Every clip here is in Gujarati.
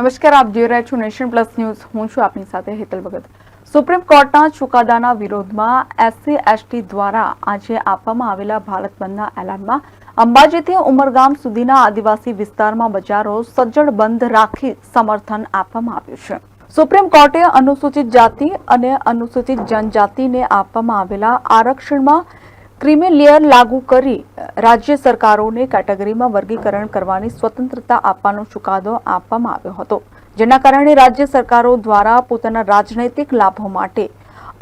નમસ્કાર, આપ જોઈ રહ્યા છો નેશન પ્લસ ન્યૂઝ. હું છું આપની સાથે હેતલ ભગત. સુપ્રીમ કોર્ટના ચુકાદાના વિરોધમાં એસસી, એસટી દ્વારા આજે આપવામાં આવેલા ભારત બંધના એલાનમાં અંબાજીથી ઉમરગામ સુધીના આદિવાસી વિસ્તારમાં બજારો સજ્જડ બંધ રાખી સમર્થન આપવામાં આવ્યું છે. સુપ્રીમ કોર્ટે અનુસૂચિત જાતિ અને અનુસૂચિત જનજાતિને આપવામાં આવેલા આરક્ષણમાં ક્રિમી લેયર લાગુ કરી રાજ્ય સરકારોને કેટેગરીમાં વર્ગીકરણ કરવાની સ્વતંત્રતા આપવાનો ચુકાદો આપવામાં આવ્યો હતો, જેના કારણે રાજ્ય સરકારો દ્વારા પોતાના રાજનૈતિક લાભો માટે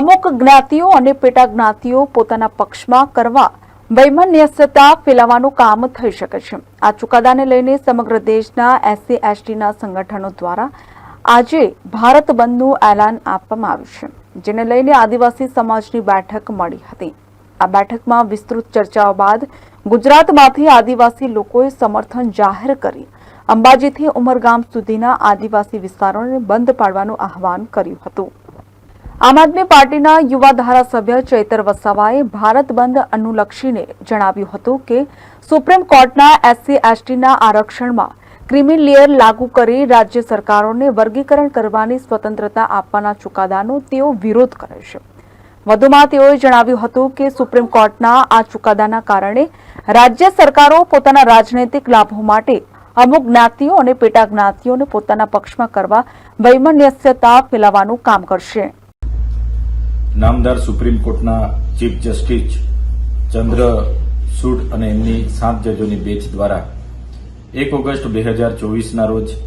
અમુક જ્ઞાતિઓ અને પેટા જ્ઞાતિઓ પોતાના પક્ષમાં કરવા વૈમનસ્યતા ફેલાવવાનું કામ થઈ શકે છે. આ ચુકાદાને લઈને સમગ્ર દેશના એસસી, એસટીના સંગઠનો દ્વારા આજે ભારત બંધનું એલાન આપવામાં આવ્યું છે, જેને લઈને આદિવાસી સમાજની બેઠક મળી હતી. આ બેઠકમાં વિસ્તૃત ચર્ચાઓ બાદ ગુજરાતમાંથી આદિવાસી લોકોએ સમર્થન જાહેર કરી. અંબાજીથી ઉમરગામ સુધીના આદિવાસી વિસ્તારોને બંધ પાડવાનું આહવાન કર્યું હતું. આમ આદમી પાર્ટીના યુવા ધારાસભ્ય ચૈતર વસાવાએ ભારત બંધ અનુલક્ષીને જણાવ્યું હતું કે, સુપ્રીમ કોર્ટના એસસી, એસટીના આરક્ષણમાં ક્રિમી લેયર લાગુ કરી રાજ્ય સરકારોને વર્ગીકરણ કરવાની સ્વતંત્રતા આપવાના ચુકાદાનો તેઓ વિરોધ કરે છે. વધુમાં તેઓએ જણાવ્યું હતું કે સુપ્રીમ કોર્ટના આ ચુકાદાના કારણે રાજ્ય સરકારો પોતાના રાજનૈતિક લાભો માટે અમુક જ્ઞાતિઓ અને પેટા જ્ઞાતિઓને પોતાના પક્ષમાં કરવા વૈમનસ્યતા ફેલાવવાનું કામ કરશે. નામદાર સુપ્રીમ કોર્ટના ચીફ જસ્ટિસ ચંદ્ર ચંદ્રસૂડ અને એમની સાત જજોની બેચ દ્વારા એક ઓગસ્ટ બે હજાર ચોવીસના રોજ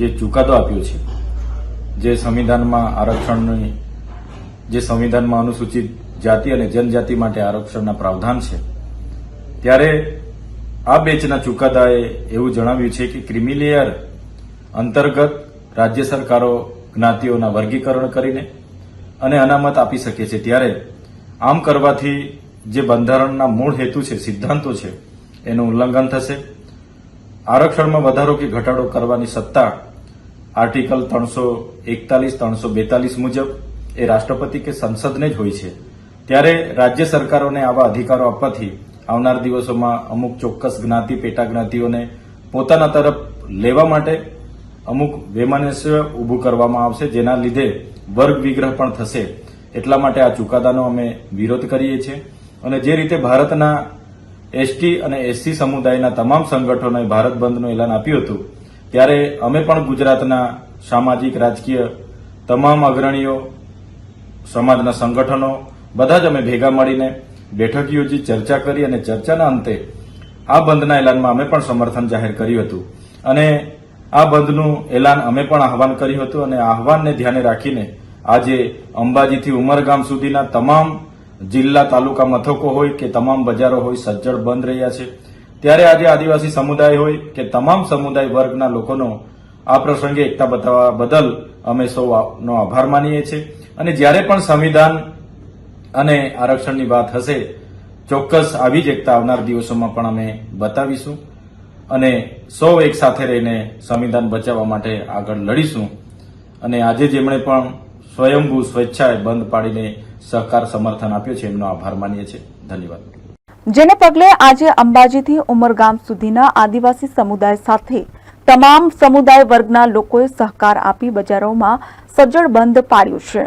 જે ચુકાદો આપ્યો છે, જે સંવિધાનમાં આરક્ષણની જે સંવિધાનમાં અનુસૂચિત જાતિ અને જનજાતિ માટે આરક્ષણના પ્રાવધાન છે, ત્યારે આ બેચના ચુકાદાએ એવું જણાવ્યું છે કે ક્રિમિલેયર અંતર્ગત રાજ્ય સરકારો જ્ઞાતિઓના વર્ગીકરણ કરીને અને અનામત આપી શકે છે. ત્યારે આમ કરવાથી જે બંધારણના મૂળ હેતુ છે, સિદ્ધાંતો છે, એનું ઉલ્લંઘન થશે. આરક્ષણમાં વધારો કે ઘટાડો કરવાની સત્તા આર્ટિકલ ત્રણસો એકતાલીસ, ત્રણસો બેતાલીસ મુજબ એ રાષ્ટ્રપતિ કે સંસદને જ હોય છે. ત્યારે રાજ્ય સરકારોને આવા અધિકારો આપવાથી આવનાર દિવસોમાં અમુક ચોક્કસ જ્ઞાતિ પેટા જ્ઞાતિઓને પોતાના તરફ લેવા માટે અમુક વેમાનસ્ય ઊભું કરવામાં આવશે, જેના લીધે વર્ગ વિગ્રહ પણ થશે. એટલા માટે આ ચુકાદાનો અમે વિરોધ કરીએ છીએ. અને જે રીતે ભારતના એસટી અને એસસી સમુદાયના તમામ સંગઠનોએ ભારત બંધનું એલાન આપ્યું હતું, ત્યારે અમે પણ ગુજરાતના સામાજિક, રાજકીય તમામ અગ્રણીઓ સમાજના સંગઠનો બધા જ અમે ભેગા મળીને બેઠક યોજી ચર્ચા કરી અને ચર્ચાના અંતે આ બંધના એલાનમાં અમે પણ સમર્થન જાહેર કર્યું હતું. અને આ બંધનું એલાન અમે પણ આહવાન કર્યું હતું અને આહવાનને ધ્યાને રાખીને આજે અંબાજીથી ઉમરગામ સુધીના તમામ જિલ્લા તાલુકા મથકો હોય કે તમામ બજારો હોય સજ્જડ બંધ રહ્યા છે. ત્યારે આજે આદિવાસી સમુદાય હોય કે તમામ સમુદાય વર્ગના લોકોનો આ પ્રસંગે એકતા બતાવવા બદલ અમે સૌનો આભાર માનીએ છીએ. અને જ્યારે પણ સંવિધાન અને આરક્ષણની વાત હશે, ચોક્કસ આવી જ એકતા આવનાર દિવસોમાં પણ અમે બતાવીશું અને સૌ એક સાથે રહીને સંવિધાન બચાવવા માટે આગળ લડીશું. અને આજે જેમણે પણ સ્વયંભૂ સ્વેચ્છાએ બંધ પાડીને સહકાર સમર્થન આપ્યો છે, એમનો આભાર માનીએ છીએ. ધન્યવાદ. જેને પગલે આજે અંબાજીથી ઉમરગામ સુધીના આદિવાસી સમુદાય સાથે તમામ સમુદાય વર્ગના લોકોએ સહકાર આપી બજારોમાં સજ્જડ બંધ પાડ્યું છે.